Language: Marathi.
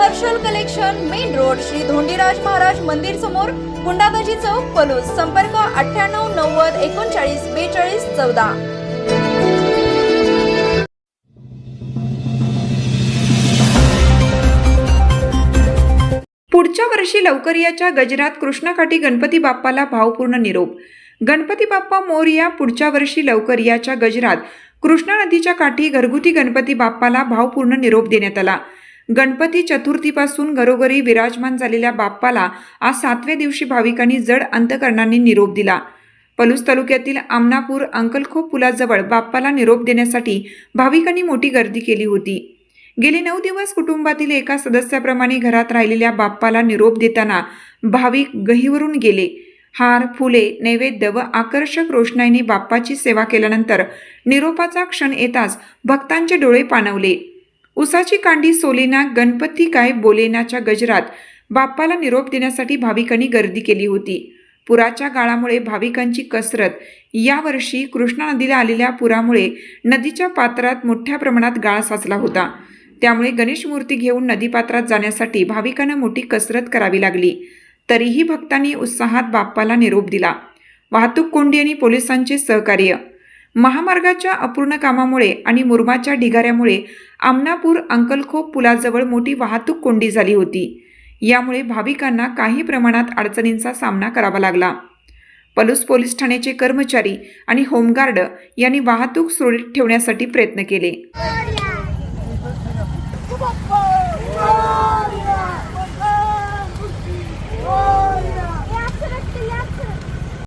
Harshal collection main road Shri Dhondiraj Maharaj मंदिर समोर गुंडागजी चौक पलूस. संपर्क अठ्ठ्याण्णव नव्वद एकोणचाळीस बेचाळीस चौदा. पुढच्या वर्षी लवकर याच्या गजरात कृष्णकाठी गणपती बाप्पाला भावपूर्ण निरोप. गणपती बाप्पा मोरया पुढच्या वर्षी लवकर याच्या गजरात कृष्णा नदीच्या काठी घरगुती गणपती बाप्पाला भावपूर्ण निरोप देण्यात आला. गणपती चतुर्थीपासून घरोघरी विराजमान झालेल्या बाप्पाला आज सातव्या दिवशी भाविकांनी जड अंतकरणाने निरोप दिला. पलूस तालुक्यातील आमनापूर अंकलखोप पुलाजवळ बाप्पाला निरोप देण्यासाठी भाविकांनी मोठी गर्दी केली होती. गेले नऊ दिवस कुटुंबातील एका सदस्याप्रमाणे घरात राहिलेल्या बाप्पाला निरोप देताना भाविक गहीवरून गेले. हार फुले नैवेद्य व आकर्षक रोषणाईने बाप्पाची सेवा केल्यानंतर निरोपाचा क्षण येताच भक्तांचे डोळे पाणवले. उसाची कांडी सोलेना गणपती काय बोलेनाच्या गजरात बाप्पाला निरोप देण्यासाठी भाविकांनी गर्दी केली होती. पुराच्या गाळामुळे भाविकांची कसरत. यावर्षी कृष्णा नदीला आलेल्या पुरामुळे नदीच्या पात्रात मोठ्या प्रमाणात गाळ साचला होता. त्यामुळे गणेश मूर्ती घेऊन नदीपात्रात जाण्यासाठी भाविकांना मोठी कसरत करावी लागली. तरीही भक्तांनी उत्साहात बाप्पाला निरोप दिला. वाहतूक कोंडी आणि पोलिसांचे सहकार्य महामार्गाच्या अपूर्ण कामामुळे आणि मुरमाच्या ढिगाऱ्यामुळे आमनापूर अंकलखोप पुलाजवळ मोठी वाहतूक कोंडी झाली होती. यामुळे भाविकांना काही प्रमाणात अडचणींचा सामना करावा लागला. पलूस पोलीस ठाण्याचे कर्मचारी आणि होमगार्ड यांनी वाहतूक सुरळीत ठेवण्यासाठी प्रयत्न केले.